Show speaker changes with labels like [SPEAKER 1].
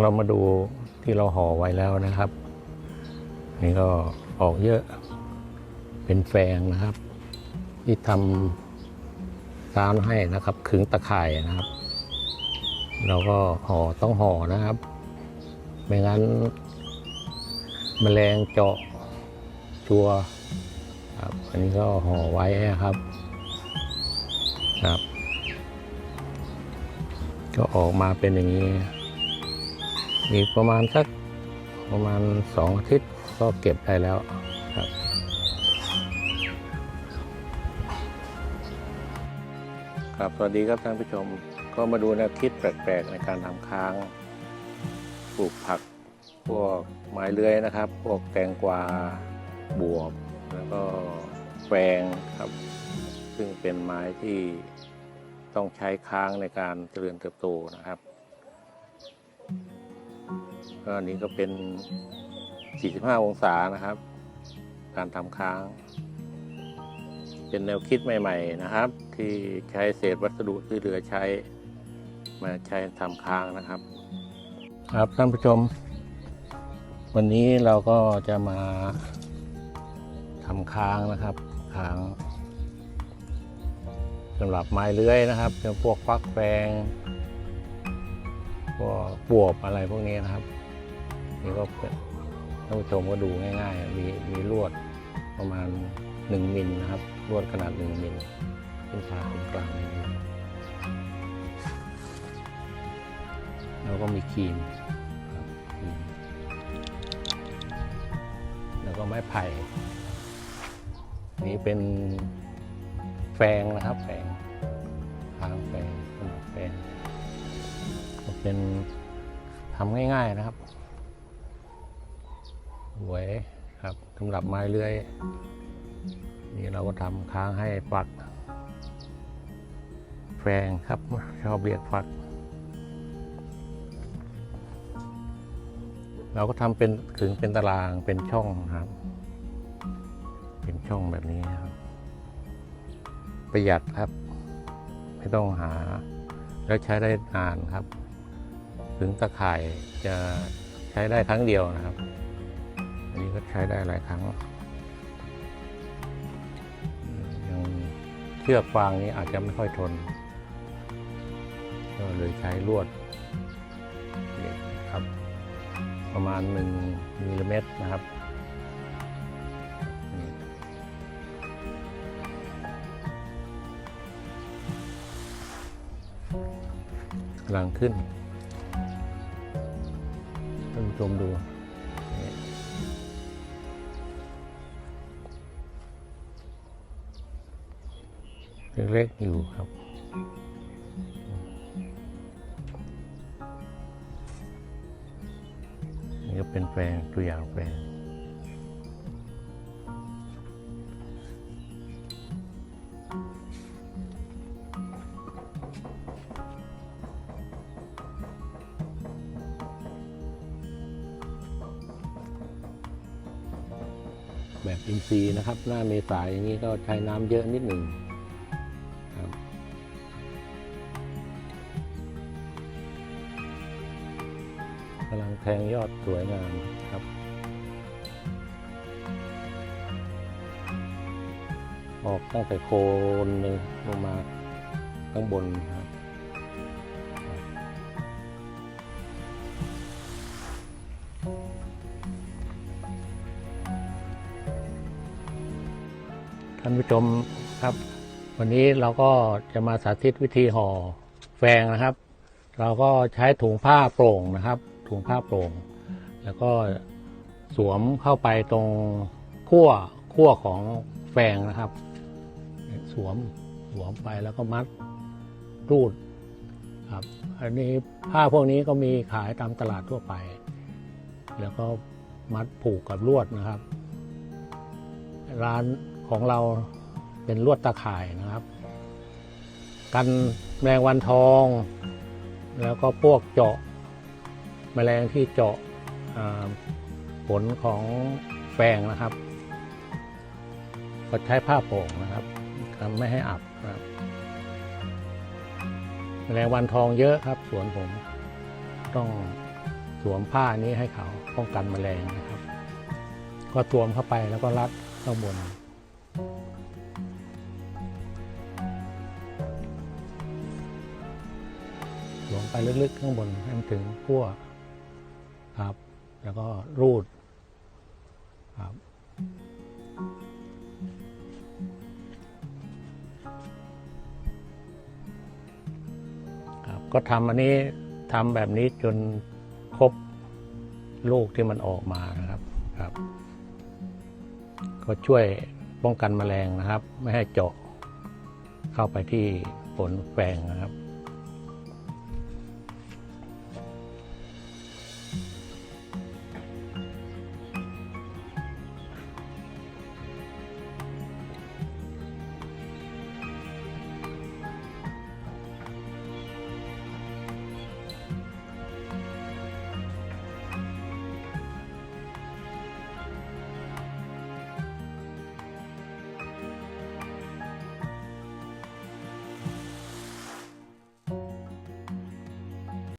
[SPEAKER 1] เรามาดูที่เราห่อไว้แล้วนะครับ นี่ก็ออกเยอะเป็นแฟงนะครับ ที่ทำร้านให้นะครับขึงตะข่ายนะครับ เราก็ห่อต้องห่อนะครับ ไม่งั้นแมลงเจาะชัวครับอันนี้ก็ห่อไว้นะครับครับ ก็ออกมาเป็นอย่างนี้ อีกประมาณสักประมาณสองอาทิตย์ก็เก็บได้แล้วครับครับสวัสดีครับท่านผู้ชมก็มาดูแนวคิดแปลกๆในการทำค้างปลูกผักพวกไม้เลื้อยนะครับ พวกแตงกวาบวบ แล้วก็แฟงครับ ซึ่งเป็นไม้ที่ต้องใช้ค้างในการเจริญเติบโตนะครับ ก็อันนี้ก็เป็น 45 องศานะครับ การทำค้าง เป็นแนวคิดใหม่ ๆ นะครับ ที่ใช้เศษวัสดุที่เหลือใช้ มาใช้ทำค้างนะครับ ครับท่านผู้ชม วันนี้เราก็จะมาทำค้างนะครับค้างสำหรับไม้เลื้อยนะครับเป็นพวกฟักแฟง กบวบอะไรพวกนี้นะครับ นี่ก็ท่านผู้ชมก็ดูง่ายๆ มีมีลวดประมาณ 1มิลนะครับลวดขนาด 1มิลเป็นผ่าตรงกลางแล้วก็มีครีมครับครีมแล้วก็ไม้ไผ่ นี่เป็นแฟงนะครับแฟง เป็นทำง่ายๆนะครับหวยครับสำหรับไม้เลื้อย นี่เราก็ทำค้างให้ฝัก แฟงครับชอบเรียกฝัก เราก็ทำเป็นถึงเป็นตารางเป็นช่องนะครับ เป็นช่องแบบนี้ครับ ประหยัดครับ ไม่ต้องหาแล้วใช้ได้นานครับ ถึงตะข่ายจะใช้ได้ครั้งเดียวนะครับ อันนี้ก็ใช้ได้หลายครั้งยังเชือกฟางนี้อาจจะไม่ค่อยทน ก็เลยใช้ลวดเด็กครับประมาณ1มิลลิเมตรนะครับกำลังขึ้น ท่านผู้ชมดู เล็กๆอยู่ครับนี่ก็เป็นแปลงตัวอย่างแปลง แบบอินทรีย์นะครับ หน้าเมษายอย่างนี้ก็ใช้น้ำเยอะนิดหนึ่งครับกำลังแทงยอดสวยงามครับออกตั้งแต่โคนหนึ่งลงมาข้างบนครับ ท่านผู้ชมครับ วันนี้เราก็จะมาสาธิตวิธีห่อแฟงนะครับ เราก็ใช้ถุงผ้าโปร่งนะครับ ถุงผ้าโปร่ง แล้วก็สวมเข้าไปตรงขั้วขั้วของแฟงนะครับ สวมสวมไปแล้วก็มัดรูดครับอันนี้ผ้าพวกนี้ก็มีขายตามตลาดทั่วไป แล้วก็มัดผูกกับลวดนะครับ ร้าน ของเราเป็นลวดตะข่ายนะครับ กันแมลงวันทอง แล้วก็พวกเจาะแมลงที่เจาะผลของแฟงนะครับก็ใช้ผ้าโป่งนะครับทำไม่ให้อับนะครับแมลงวันทองเยอะครับ สวนผมต้องสวมผ้านี้ให้เขาป้องกันแมลงนะครับ ก็สวมเข้าไปแล้วก็รัดข้างบน สวมไปลึกๆข้างบนให้มันถึงขั้วครับ แล้วก็รูดครับครับ ก็ทำอันนี้ทำแบบนี้จนครบลูกที่มันออกมานะครับครับ ก็ช่วย ป้องกันแมลงนะครับ ไม่ให้เจาะเข้าไปที่ผลแฝงนะครับ